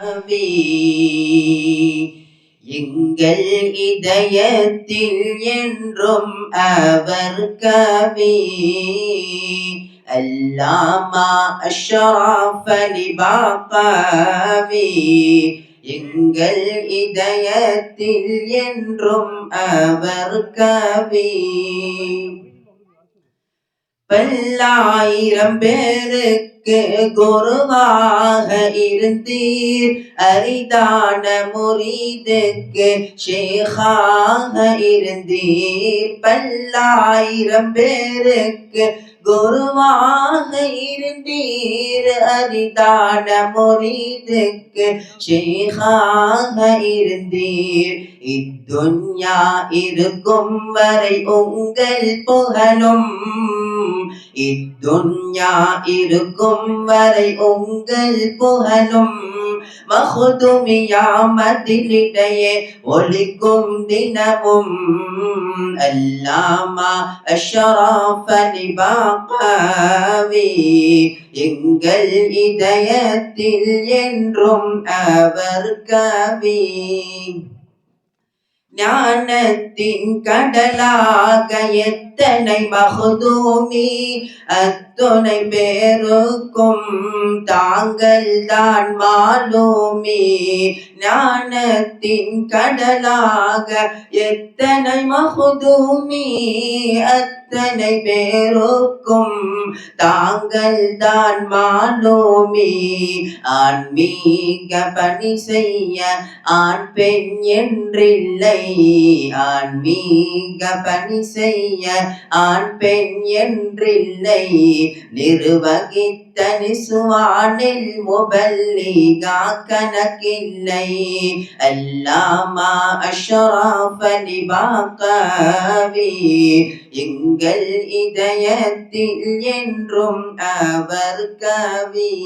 கவி எங்கள் இதயத்தில் என்றும் அவர் கவி அல்லாமா அஷ்ரஃப் லிபாகவி எங்கள் இதயத்தில் என்றும் அவர் கவி பல்லாயிரம் பேருக்கு குருவாக இருந்தீர். அரிதான முரீதுக்கு ஷேகாக இருந்தீர். பல்லாயிரம் பேருக்கு குருவாக இருந்தீர் அரிதான முரீதுக்கு ஷேகாக இருந்தீர். இத்துன்யா இருக்கும் வரை உங்கள் புகழும். இத்துன்யா இருக்கும் வரை உங்கள் புகழும். மகுதுமியாமதிலிடையே ஒளிக்கும் தினமும். அல்லாமா அஷராஃப் அலிபாகாவி எங்கள் இதயத்தில் என்றும் அவர் கவி. ஞானத்தின் கடலாக எத்தனை மகுதூமி அத்துணை பேருக்கும் தாங்கள் தான் மாலூமி. ஞானத்தின் கடலாக எத்தனை மகுதூமி அத் அத்தனை பேருக்கும் தாங்கள் தான் மானோமே. ஆன்மீக பணி செய்ய ஆண் பெண் என்றில்லை. ஆன்மீக பணி செய்ய ஆண் பெண் என்றில்லை. நிர்வகித்த நிசுவானில் முபல்லிகா கணக்கில்லை அல்லாமா அஷ்ரஃப் லிபாகவி எங்கள் இதயத்தில் என்றும் அவர் கவி.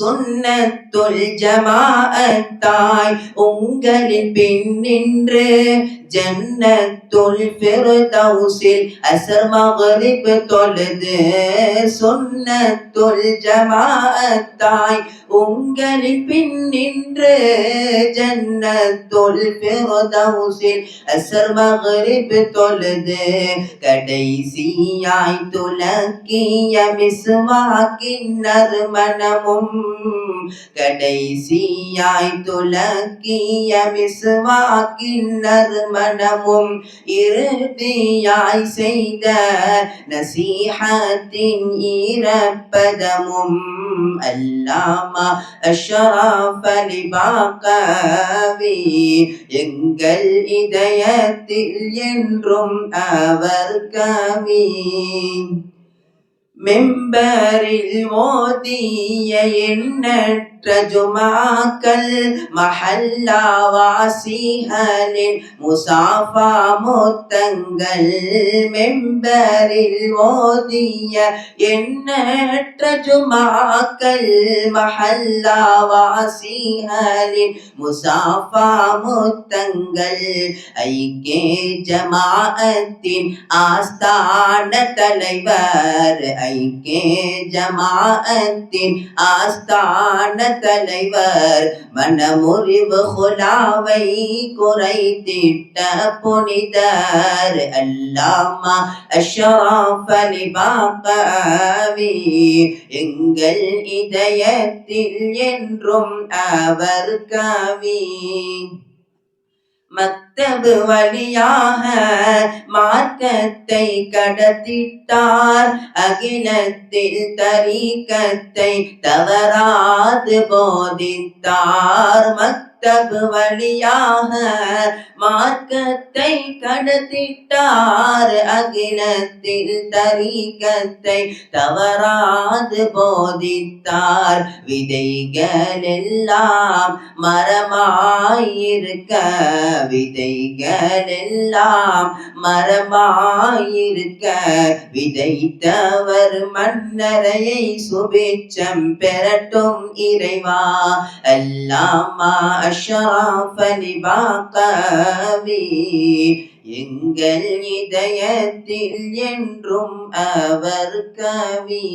சுன்னத்துல் ஜமாஅத்தாய் உங்களின் பின் நின்று ஜன்னத்துல் ஃபிர்தௌஸில் அசர் மகரிப் தொழுது சுன்னத்துல் ஜமாஅத்தாய் உங்களின் பின் நின்று ஜன்னத்துல் ஃபிர்தௌஸில் அஸ்ர் மக்ரிப் தொழுது கடைசியாய் துலக்கிய மிஸ்வாக்கின் நறுமணமும் கடைசியாய் துலக்கிய மிஸ்வாக்கின் நறுமணம் மனமும் இறுதியாய் செய்த நசீஹத்தின் ஈரப்பதமும் அல்லாமா அஷராஃபலி பாக்கவி எங்கள் இதயத்தில் என்றும் அவர் கவி. மெம்பரில் ஓதிய எண்ணற்ற ஜுமாக்கள் மஹல்லா வாசிகளின் முசாஃபா முத்தங்கள் மெம்பரில் ஓதிய எண்ணற்ற ஜுமாக்கள் மஹல்லா வாசிகளின் முசாஃபா முத்தங்கள் ஐக்கே ஜமாஅத்தின் ஆஸ்தான தலைவர் ஐக்கே ஜமாஅத்தின் ஆஸ்தான தலைவர் மனமுறிவு குலாவை குறைத்திட்ட புனிதர். அல்லாமா அஷ்ரஃப் லிபாகவி எங்கள் இதயத்தில் என்றும் அவர் கவி. மக்தபு வழியாக மார்க்கத்தை கடத்திட்டார். அகிலத்தில் தரீக்கத்தை தவறாது போதித்தார். மக்தபு வழியாக மார்க்கத்தை கடத்திட்டார். அகிலத்தில் தரீக்கத்தை தவறாது போதித்தார். விதைகள் எல்லாம் மரமாயிருக்க விதைகள் எல்லாம் மரமாயிருக்க விதைத்தவர் மன்னரையை சுபிச்சம் பெறட்டும் இறைவா. அல்லாமா அஷ்ரஃப் லிபாகவி எங்கள் இதயத்தில் என்றும் அவர் கவி.